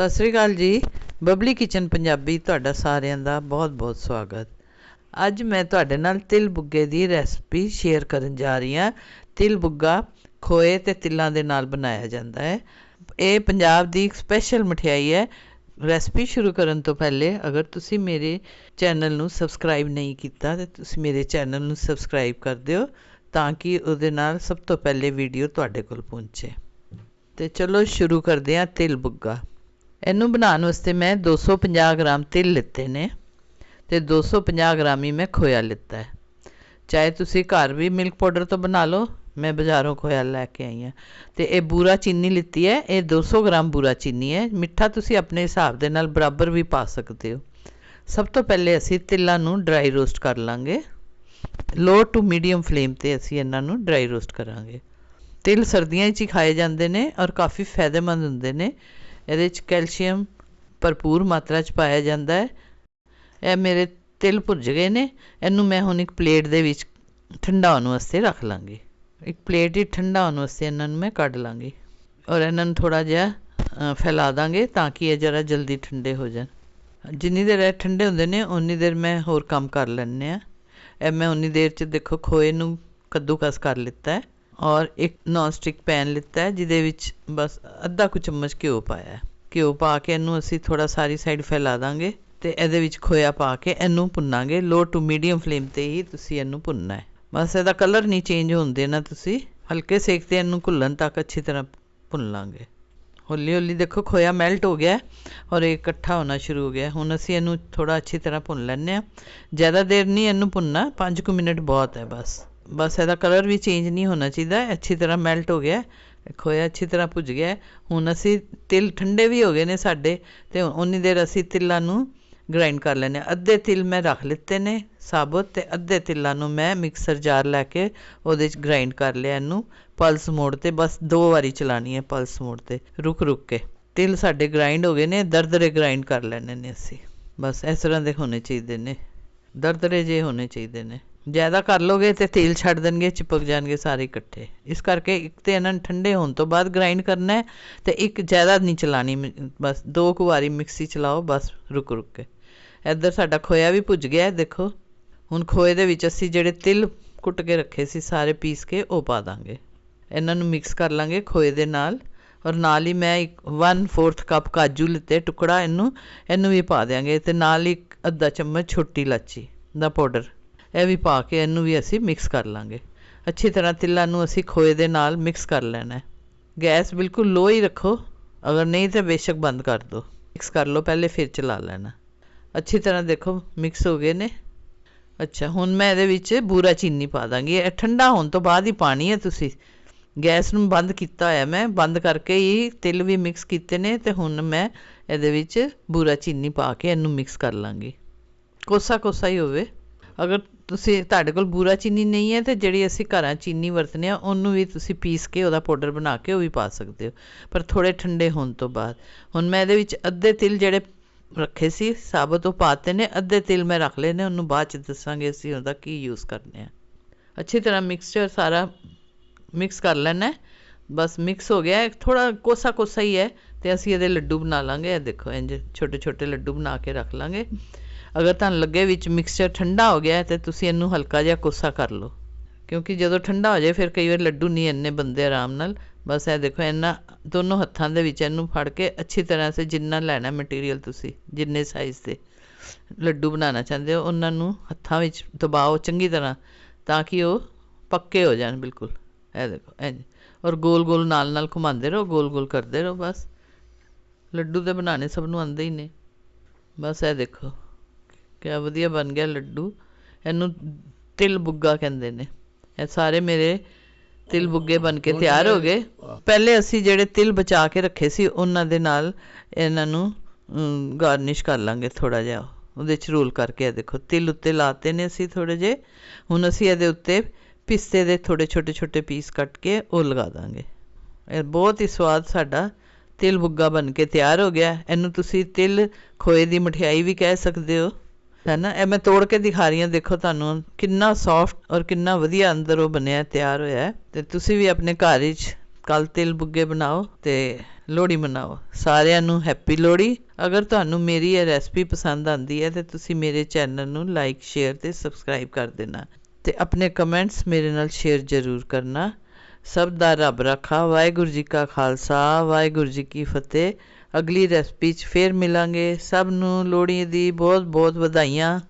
ਸਤਿ ਸ੍ਰੀ ਅਕਾਲ ਜੀ। ਬਬਲੀ ਕਿਚਨ ਪੰਜਾਬੀ, ਤੁਹਾਡਾ ਸਾਰਿਆਂ ਦਾ ਬਹੁਤ-ਬਹੁਤ ਸਵਾਗਤ। ਅੱਜ ਮੈਂ ਤੁਹਾਡੇ ਨਾਲ ਤਿਲ ਬੁੱਗੇ ਦੀ ਰੈਸਪੀ ਸ਼ੇਅਰ ਕਰਨ ਜਾ ਰਹੀ ਹਾਂ। ਤਿਲ ਬੁੱਗਾ ਖੋਏ ਤੇ ਤਿਲਾਂ ਦੇ ਨਾਲ ਬਣਾਇਆ ਜਾਂਦਾ ਹੈ। ਇਹ ਪੰਜਾਬ ਦੀ ਇੱਕ ਸਪੈਸ਼ਲ ਮਠਿਆਈ ਹੈ। ਰੈਸਪੀ ਸ਼ੁਰੂ ਕਰਨ ਤੋਂ ਪਹਿਲੇ ਅਗਰ ਤੁਸੀਂ ਮੇਰੇ ਚੈਨਲ ਨੂੰ ਸਬਸਕ੍ਰਾਈਬ ਨਹੀਂ ਕੀਤਾ ਤੇ ਤੁਸੀਂ ਮੇਰੇ ਚੈਨਲ ਨੂੰ ਸਬਸਕ੍ਰਾਈਬ ਕਰ ਦਿਓ ਤਾਂ ਕਿ ਉਹਦੇ ਨਾਲ ਸਭ ਤੋਂ ਪਹਿਲੇ ਵੀਡੀਓ ਤੁਹਾਡੇ ਕੋਲ ਪਹੁੰਚੇ। ਤੇ ਚਲੋ ਸ਼ੁਰੂ ਕਰਦੇ ਹਾਂ ਤਿਲ ਬੁੱਗਾ। ਇਹਨੂੰ ਬਣਾਉਣ ਵਾਸਤੇ ਮੈਂ 250 ਗ੍ਰਾਮ ਤਿਲ ਲਿੱਤੇ ਨੇ ਤੇ 250 ਗ੍ਰਾਮ ਹੀ ਮੈਂ ਖੋਇਆ ਲਿੱਤਾ ਹੈ। ਚਾਹੇ ਤੁਸੀਂ ਘਰ ਵੀ ਮਿਲਕ ਪਾਊਡਰ ਤੋਂ ਬਣਾ ਲਓ, ਮੈਂ ਬਾਜ਼ਾਰੋਂ ਖੋਇਆ ਲੈ ਕੇ ਆਈ ਹਾਂ। ਤੇ ਇਹ ਬੂਰਾ ਚੀਨੀ ਲਿੱਤੀ ਹੈ, ਇਹ 200 ਗ੍ਰਾਮ ਬੂਰਾ ਚੀਨੀ ਹੈ। ਮਿੱਠਾ ਤੁਸੀਂ ਆਪਣੇ ਹਿਸਾਬ ਦੇ ਨਾਲ ਬਰਾਬਰ ਵੀ ਪਾ ਸਕਦੇ ਹੋ। ਸਭ ਤੋਂ ਪਹਿਲੇ ਅਸੀਂ ਤਿਲਾਂ ਨੂੰ ਡਰਾਈ ਰੋਸਟ ਕਰ ਲਾਂਗੇ। ਲੋ ਟੂ ਮੀਡੀਅਮ ਫਲੇਮ ਤੇ ਅਸੀਂ ਇਹਨਾਂ ਨੂੰ ਡਰਾਈ ਰੋਸਟ ਕਰਾਂਗੇ। ਤਿਲ ਸਰਦੀਆਂ 'ਚ ਹੀ ਖਾਏ ਜਾਂਦੇ ਨੇ ਔਰ ਕਾਫੀ ਫਾਇਦੇਮੰਦ ਹੁੰਦੇ ਨੇ। ਇਹਦੇ 'ਚ ਕੈਲਸ਼ੀਅਮ ਭਰਪੂਰ ਮਾਤਰਾ 'ਚ ਪਾਇਆ ਜਾਂਦਾ ਹੈ। ਇਹ ਮੇਰੇ ਤਿਲ ਭੁੱਜ ਗਏ ਨੇ। ਇਹਨੂੰ ਮੈਂ ਹੁਣ ਇੱਕ ਪਲੇਟ ਦੇ ਵਿੱਚ ਠੰਡਾ ਹੋਣ ਵਾਸਤੇ ਰੱਖ ਲਾਂਗੀ। ਇੱਕ ਪਲੇਟ ਹੀ ਠੰਡਾ ਹੋਣ ਵਾਸਤੇ ਇਹਨਾਂ ਨੂੰ ਮੈਂ ਕੱਢ ਲਾਂਗੀ। ਔਰ ਇਹਨਾਂ ਨੂੰ ਥੋੜਾ ਜਿਹਾ ਫੈਲਾ ਦਾਂਗੇ ਤਾਂ ਕਿ ਇਹ ਜਰਾ ਜਲਦੀ ਠੰਡੇ ਹੋ ਜਾਣ। ਜਿੰਨੀ ਦੇਰ ਇਹ ਠੰਡੇ ਹੁੰਦੇ ਨੇ ਉਨੀ ਦੇਰ ਮੈਂ ਹੋਰ ਕੰਮ ਕਰ ਲੈਣੇ ਆ ਇਹ ਮੈਂ ਉਨੀ ਦੇਰ 'ਚ ਦੇਖੋ ਖੋਏ ਨੂੰ ਕੱਦੂਕਸ ਕਰ ਲਿੱਤਾ ਹੈ। ਔਰ ਇੱਕ ਨੌਨ ਸਟਿਕ ਪੈਨ ਲਿੱਤਾ ਹੈ, ਜਿਹਦੇ ਵਿੱਚ ਬਸ ਅੱਧਾ ਕੁ ਚਮਚ ਘਿਓ ਪਾਇਆ ਹੈ। ਘਿਓ ਪਾ ਕੇ ਇਹਨੂੰ ਅਸੀਂ ਥੋੜਾ ਸਾਰੀ ਸਾਈਡ ਫੈਲਾ ਦਾਂਗੇ ਤੇ ਇਹਦੇ ਵਿੱਚ ਖੋਇਆ ਪਾ ਕੇ ਇਹਨੂੰ ਭੁੰਨਾਂਗੇ। ਲੋ ਟੂ ਮੀਡੀਅਮ ਫਲੇਮ ਤੇ ਹੀ ਤੁਸੀਂ ਇਹਨੂੰ ਭੁੰਨਣਾ ਹੈ। ਬਸ ਇਹਦਾ ਕਲਰ ਨਹੀਂ ਚੇਂਜ ਹੋਣ ਦੇਣਾ ਤੁਸੀਂ। ਹਲਕੇ ਸੇਕ ਤੇ ਇਹਨੂੰ ਘੁੱਲਣ ਤੱਕ ਅੱਛੀ ਤਰ੍ਹਾਂ ਭੁੰਨ ਲਾਂਗੇ। ਹੌਲੀ ਹੌਲੀ ਦੇਖੋ ਖੋਇਆ ਮੈਲਟ ਹੋ ਗਿਆ ਔਰ ਇਹ ਇਕੱਠਾ ਹੋਣਾ ਸ਼ੁਰੂ ਹੋ ਗਿਆ ਹੁਣ ਅਸੀਂ ਇਹਨੂੰ ਥੋੜਾ ਅੱਛੀ ਤਰ੍ਹਾਂ ਭੁੰਨ ਲੈਂਦੇ ਆ ਜ਼ਿਆਦਾ ਦੇਰ ਨਹੀਂ ਇਹਨੂੰ ਭੁੰਨਣਾ 5 ਕੁ ਮਿੰਟ ਬਹੁਤ ਹੈ ਬਸ। ਬਸ ਇਹਦਾ ਕਲਰ ਵੀ ਚੇਂਜ ਨਹੀਂ ਹੋਣਾ ਚਾਹੀਦਾ, ਅੱਛੀ ਤਰ੍ਹਾਂ ਮੈਲਟ ਹੋ ਗਿਆ ਖੋਇਆ ਅੱਛੀ ਤਰ੍ਹਾਂ ਭੁੱਜ ਗਿਆ। ਹੁਣ ਅਸੀਂ ਤਿਲ ਠੰਡੇ ਵੀ ਹੋ ਗਏ ਨੇ ਸਾਡੇ, ਤੇ ਉਨੀ ਦੇਰ ਅਸੀਂ ਤਿਲਾਂ ਨੂੰ ਗ੍ਰਾਈਂਡ ਕਰ ਲੈਣੇ ਅੱਧੇ ਤਿਲ ਮੈਂ ਰੱਖ ਲਿੱਤੇ ਨੇ ਸਾਬਤ ਤੇ ਅੱਧੇ ਤਿਲਾਂ ਨੂੰ ਮੈਂ ਮਿਕਸਰ ਜਾਰ ਲੈ ਕੇ ਉਹਦੇ 'ਚ ਗ੍ਰਾਈਂਡ ਕਰ ਲਿਆ ਇਹਨੂੰ ਪਲਸ ਮੋੜ ਤੇ। ਬਸ ਦੋ ਵਾਰੀ ਚਲਾਣੀ ਹੈ ਪਲਸ ਮੋੜ ਤੇ, ਰੁਕ ਰੁਕ ਕੇ। ਤਿਲ ਸਾਡੇ ਗ੍ਰਾਈਂਡ ਹੋ ਗਏ ਨੇ, ਦਰਦਰੇ ਗ੍ਰਾਈਂਡ ਕਰ ਲੈਣੇ ਨੇ ਅਸੀਂ। ਬਸ ਇਸ ਤਰ੍ਹਾਂ ਦੇ ਹੋਣੇ ਚਾਹੀਦੇ ਨੇ, ਦਰਦਰੇ ਜੇ ਹੋਣੇ ਚਾਹੀਦੇ ਨੇ। ਜ਼ਿਆਦਾ ਕਰ ਲੋਗੇ ਤੇ ਤੇਲ ਛੱਡ ਦੇਣਗੇ, ਚਿਪਕ ਜਾਣਗੇ ਸਾਰੇ ਇਕੱਠੇ। ਇਸ ਕਰਕੇ ਇੱਕ ਤੇ ਇਹਨਾਂ ਨੂੰ ਠੰਡੇ ਹੋਣ ਤੋਂ ਬਾਅਦ ਗ੍ਰਾਈਂਡ ਕਰਨਾ ਹੈ ਤੇ ਇੱਕ ਜ਼ਿਆਦਾ ਨਹੀਂ ਚਲਾਣੀ ਬਸ ਦੋ ਕੁ ਵਾਰੀ ਮਿਕਸੀ ਚਲਾਓ, ਬਸ ਰੁਕ ਰੁਕ ਕੇ। ਇੱਧਰ ਸਾਡਾ ਖੋਇਆ ਵੀ ਭੁੱਜ ਗਿਆ ਦੇਖੋ। ਹੁਣ ਖੋਏ ਦੇ ਵਿੱਚ ਅਸੀਂ ਜਿਹੜੇ ਤਿਲ ਕੁੱਟ ਕੇ ਰੱਖੇ ਸੀ ਸਾਰੇ ਪੀਸ ਕੇ, ਉਹ ਪਾ ਦਾਂਗੇ। ਇਹਨਾਂ ਨੂੰ ਮਿਕਸ ਕਰ ਲਾਂਗੇ ਖੋਏ ਦੇ ਨਾਲ ਔਰ ਨਾਲ ਹੀ ਮੈਂ ਇੱਕ 1/4 ਕੱਪ ਕਾਜੂ ਲਿੱਤੇ, ਟੁਕੜਾ ਇਹਨੂੰ ਇਹਨੂੰ ਵੀ ਪਾ ਦਿਆਂਗੇ ਤੇ ਨਾਲ ਹੀ ਅੱਧਾ ਚਮਚ ਛੋਟੀ ਇਲਾਚੀ ਦਾ ਪਾਊਡਰ। ਇਹ ਵੀ ਪਾ ਕੇ ਇਹਨੂੰ ਵੀ ਅਸੀਂ ਮਿਕਸ ਕਰ ਲਾਂਗੇ। ਅੱਛੀ ਤਰ੍ਹਾਂ ਤਿਲਾਂ ਨੂੰ ਅਸੀਂ ਖੋਏ ਦੇ ਨਾਲ ਮਿਕਸ ਕਰ ਲੈਣਾ ਗੈਸ ਬਿਲਕੁਲ ਲੋ ਹੀ ਰੱਖੋ। ਅਗਰ ਨਹੀਂ ਤਾਂ ਬੇਸ਼ੱਕ ਬੰਦ ਕਰ ਦਿਓ ਮਿਕਸ ਕਰ ਲਓ, ਪਹਿਲੇ ਫਿਰ ਚਲਾ ਲੈਣਾ। ਅੱਛੀ ਤਰ੍ਹਾਂ ਦੇਖੋ ਮਿਕਸ ਹੋ ਗਏ ਨੇ। ਅੱਛਾ, ਹੁਣ ਮੈਂ ਇਹਦੇ ਵਿੱਚ ਬੂਰਾ ਚੀਨੀ ਪਾ ਦਾਂਗੀ। ਇਹ ਠੰਡਾ ਹੋਣ ਤੋਂ ਬਾਅਦ ਹੀ ਪਾਣੀ ਹੈ ਤੁਸੀਂ। ਗੈਸ ਨੂੰ ਬੰਦ ਕੀਤਾ ਹੋਇਆ ਮੈਂ। ਬੰਦ ਕਰਕੇ ਹੀ ਤਿਲ ਵੀ ਮਿਕਸ ਕੀਤੇ ਨੇ ਤੇ ਹੁਣ ਮੈਂ ਇਹਦੇ ਵਿੱਚ ਬੂਰਾ ਚੀਨੀ ਪਾ ਕੇ ਇਹਨੂੰ ਮਿਕਸ ਕਰ ਲਾਂਗੀ। ਕੋਸਾ ਕੋਸਾ ਹੀ ਹੋਵੇ। ਅਗਰ ਤੁਸੀਂ ਤੁਹਾਡੇ ਕੋਲ ਬੂਰਾ ਚੀਨੀ ਨਹੀਂ ਹੈ ਤੇ ਜਿਹੜੀ ਅਸੀਂ ਘਰਾਂ ਚੀਨੀ ਵਰਤਨੇ ਆ, ਉਹਨੂੰ ਵੀ ਤੁਸੀਂ ਪੀਸ ਕੇ ਉਹਦਾ ਪਾਊਡਰ ਬਣਾ ਕੇ ਉਹ ਵੀ ਪਾ ਸਕਦੇ ਹੋ। ਪਰ ਥੋੜੇ ਠੰਡੇ ਹੋਣ ਤੋਂ ਬਾਅਦ। ਹੁਣ ਮੈਂ ਇਹਦੇ ਵਿੱਚ ਅੱਧੇ ਤਿਲ ਜਿਹੜੇ ਰੱਖੇ ਸੀ, ਸਾਬਤ ਉਹ ਪਾਤੇ ਨੇ, ਅੱਧੇ ਤਿਲ ਮੈਂ ਰੱਖ ਲਏ ਨੇ, ਉਹਨੂੰ ਬਾਅਦ ਚ ਦੱਸਾਂਗੇ ਅਸੀਂ ਉਹਦਾ ਕੀ ਯੂਜ਼ ਕਰਨੇ ਆ। ਅੱਛੀ ਤਰ੍ਹਾਂ ਮਿਕਸਚਰ ਸਾਰਾ ਮਿਕਸ ਕਰ ਲੈਣਾ ਬਸ ਮਿਕਸ ਹੋ ਗਿਆ ਥੋੜਾ ਕੋਸਾ ਕੋਸਾ ਹੀ ਹੈ ਤੇ ਅਸੀਂ ਇਹਦੇ ਲੱਡੂ ਬਣਾ ਲਾਂਗੇ। ਇਹ ਦੇਖੋ ਇੰਜ ਛੋਟੇ ਛੋਟੇ ਲੱਡੂ ਬਣਾ ਕੇ ਰੱਖ ਲਾਂਗੇ। ਅਗਰ ਤੁਹਾਨੂੰ ਲੱਗੇ ਵਿੱਚ ਮਿਕਸਚਰ ਠੰਡਾ ਹੋ ਗਿਆ ਤੇ ਤੁਸੀਂ ਇਹਨੂੰ ਹਲਕਾ ਜਿਹਾ ਕੋਸਾ ਕਰ ਲਓ। ਕਿਉਂਕਿ ਜਦੋਂ ਠੰਡਾ ਹੋ ਜਾਏ, ਫਿਰ ਕਈ ਵਾਰ ਲੱਡੂ ਨਹੀਂ ਇੰਨੇ ਬੰਦੇ ਆਰਾਮ ਨਾਲ। ਬਸ ਇਹ ਦੇਖੋ, ਇਹਨਾਂ ਦੋਨੋਂ ਹੱਥਾਂ ਦੇ ਵਿੱਚ ਇਹਨੂੰ ਫੜ ਕੇ ਅੱਛੀ ਤਰ੍ਹਾਂ ਸੇ ਜਿੰਨਾ ਲੈਣਾ ਮਟੀਰੀਅਲ ਤੁਸੀਂ, ਜਿੰਨੇ ਸਾਈਜ਼ ਦੇ ਲੱਡੂ ਬਣਾਉਣਾ ਚਾਹੁੰਦੇ ਹੋ, ਉਹਨਾਂ ਨੂੰ ਹੱਥਾਂ ਵਿੱਚ ਦਬਾਓ ਚੰਗੀ ਤਰ੍ਹਾਂ, ਤਾਂ ਕਿ ਉਹ ਪੱਕੇ ਹੋ ਜਾਣ ਬਿਲਕੁਲ। ਇਹ ਦੇਖੋ ਇੰਜ ਔਰ ਗੋਲ ਗੋਲ ਨਾਲ ਨਾਲ ਘੁਮਾਉਂਦੇ ਰਹੋ, ਗੋਲ ਗੋਲ ਕਰਦੇ ਰਹੋ, ਬਸ। ਲੱਡੂ ਤੇ ਬਣਾਉਣੇ ਸਭ ਨੂੰ ਆਉਂਦੇ ਹੀ ਨੇ। ਬਸ ਇਹ ਦੇਖੋ। ਕਿਆ ਵਧੀਆ ਬਣ ਗਿਆ ਲੱਡੂ। ਇਹਨੂੰ ਤਿਲ ਬੁੱਗਾ ਕਹਿੰਦੇ ਨੇ। ਇਹ ਸਾਰੇ ਮੇਰੇ ਤਿਲ ਬੁੱਗੇ ਬਣ ਕੇ ਤਿਆਰ ਹੋ ਗਏ। ਪਹਿਲੇ ਅਸੀਂ ਜਿਹੜੇ ਤਿਲ ਬਚਾ ਕੇ ਰੱਖੇ ਸੀ ਉਹਨਾਂ ਦੇ ਨਾਲ ਇਹਨਾਂ ਨੂੰ ਗਾਰਨਿਸ਼ ਕਰ ਲਾਂਗੇ ਥੋੜਾ ਜਿਹਾ। ਉਹਦੇ ਚ ਰੋਲ ਕਰਕੇ ਇਹ ਦੇਖੋ ਤਿਲ ਉੱਤੇ ਲਾਤੇ ਨੇ ਅਸੀਂ ਥੋੜੇ ਜੇ ਹੁਣ ਅਸੀਂ ਇਹਦੇ ਉੱਤੇ ਪਿਸਤੇ ਦੇ ਥੋੜੇ ਛੋਟੇ ਛੋਟੇ ਪੀਸ ਕੱਟ ਕੇ ਉਹ ਲਗਾ ਦਾਂਗੇ। ਇਹ ਬਹੁਤ ਹੀ ਸਵਾਦ ਸਾਡਾ ਤਿਲ ਬੁੱਗਾ ਬਣ ਕੇ ਤਿਆਰ ਹੋ ਗਿਆ। ਇਹਨੂੰ ਤੁਸੀਂ ਤਿਲ ਖੋਏ ਦੀ ਮਠਿਆਈ ਵੀ ਕਹਿ ਸਕਦੇ ਹੋ। ਹੈ ਨਾ? ਇਹ ਮੈਂ ਤੋੜ ਕੇ ਦਿਖਾ ਰਹੀ ਹਾਂ। ਦੇਖੋ ਤੁਹਾਨੂੰ ਕਿੰਨਾ ਸੌਫਟ ਔਰ ਕਿੰਨਾ ਵਧੀਆ ਅੰਦਰ ਉਹ ਬਣਿਆ ਤਿਆਰ ਹੋਇਆ ਹੈ। ਤੇ ਤੁਸੀਂ ਵੀ ਆਪਣੇ ਘਰ ਵਿੱਚ ਕੱਲ ਤਿਲ ਬੁੱਗੇ ਬਣਾਓ ਤੇ ਲੋਹੜੀ ਮਨਾਓ। ਸਾਰਿਆਂ ਨੂੰ ਹੈਪੀ ਲੋਹੜੀ। ਅਗਰ ਤੁਹਾਨੂੰ ਮੇਰੀ ਇਹ ਰੈਸਪੀ ਪਸੰਦ ਆਂਦੀ ਹੈ ਤੇ ਤੁਸੀਂ ਮੇਰੇ ਚੈਨਲ ਨੂੰ ਲਾਈਕ ਸ਼ੇਅਰ ਤੇ ਸਬਸਕ੍ਰਾਈਬ ਕਰ ਦੇਣਾ। ਤੇ ਆਪਣੇ ਕਮੈਂਟਸ ਮੇਰੇ ਨਾਲ ਸ਼ੇਅਰ ਜ਼ਰੂਰ ਕਰਨਾ। ਸਭ ਦਾ ਰੱਬ ਰੱਖਾ। ਵਾਹਿਗੁਰੂ ਜੀ ਕਾ ਖਾਲਸਾ, ਵਾਹਿਗੁਰੂ ਜੀ ਕੀ ਫਤਿਹ। ਅਗਲੀ ਰੈਸਪੀ 'ਚ ਫੇਰ ਮਿਲਾਂਗੇ। ਸਭ ਨੂੰ ਲੋਹੜੀ ਦੀ ਬਹੁਤ ਬਹੁਤ ਵਧਾਈਆਂ।